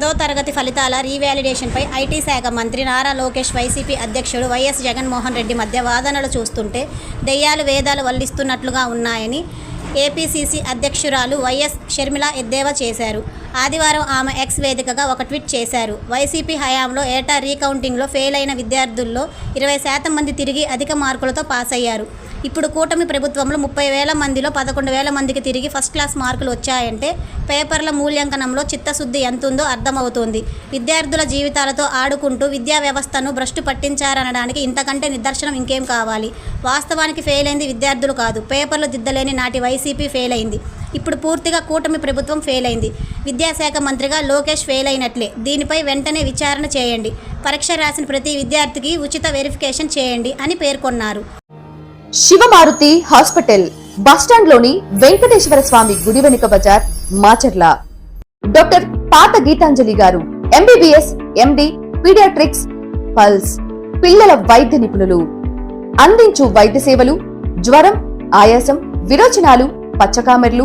పదో తరగతి ఫలితాల రీవాలిడేషన్పై ఐటీ శాఖ మంత్రి నారా లోకేష్ వైసీపీ అధ్యక్షుడు వైఎస్ జగన్మోహన్ రెడ్డి మధ్య వాదనలు చూస్తుంటే దెయ్యాలు వేదాలు వల్లిస్తున్నట్లుగా ఉన్నాయని ఏపీసీసీ అధ్యక్షురాలు వైఎస్ షర్మిల ఎద్దేవా చేశారు. ఆదివారం ఆమె ఎక్స్ వేదికగా ఒక ట్వీట్ చేశారు. వైసీపీ హయాంలో ఏటా రీకౌంటింగ్లో ఫెయిల్ అయిన విద్యార్థుల్లో ఇరవై శాతం మంది తిరిగి అధిక మార్కులతో పాస్ అయ్యారు. ఇప్పుడు కూటమి ప్రభుత్వంలో ముప్పై వేల మందిలో పదకొండు వేల మందికి తిరిగి ఫస్ట్ క్లాస్ మార్కులు వచ్చాయంటే పేపర్ల మూల్యాంకనంలో చిత్తశుద్ధి ఎంతుందో అర్థమవుతోంది. విద్యార్థుల జీవితాలతో ఆడుకుంటూ విద్యా వ్యవస్థను భ్రష్టు పట్టించారనడానికి ఇంతకంటే నిదర్శనం ఇంకేం కావాలి? వాస్తవానికి ఫెయిల్ అయింది విద్యార్థులు కాదు. పేపర్లు దిద్దలేని నాటి వైసీపీ ఫెయిల్ అయింది ఇప్పుడు పూర్తిగా కూటమి ప్రభుత్వం ఫెయిల్ అయింది. విద్యాశాఖ మంత్రిగా లోకేష్ ఫెయిల్ అయినట్లే. దీనిపై వెంటనే విచారణ చేయండి. పరీక్ష రాసిన ప్రతి విద్యార్థికి ఉచిత వెరిఫికేషన్ చేయండి అని పేర్కొన్నారు. శివమారుతి హాస్పిటల్ బస్టాండ్లోని వెంకటేశ్వర స్వామి గుడి వెనుక బజార్ మాచర్ల. డాక్టర్ పాత గీతాంజలి గారు ఎంబీబీఎస్ ఎండి పీడియాట్రిక్స్ పల్స్. పిల్లల వైద్య నిపుణులు. అందించు వైద్య సేవలు జ్వరం ఆయాసం విరోచనాలు పచ్చకామెర్లు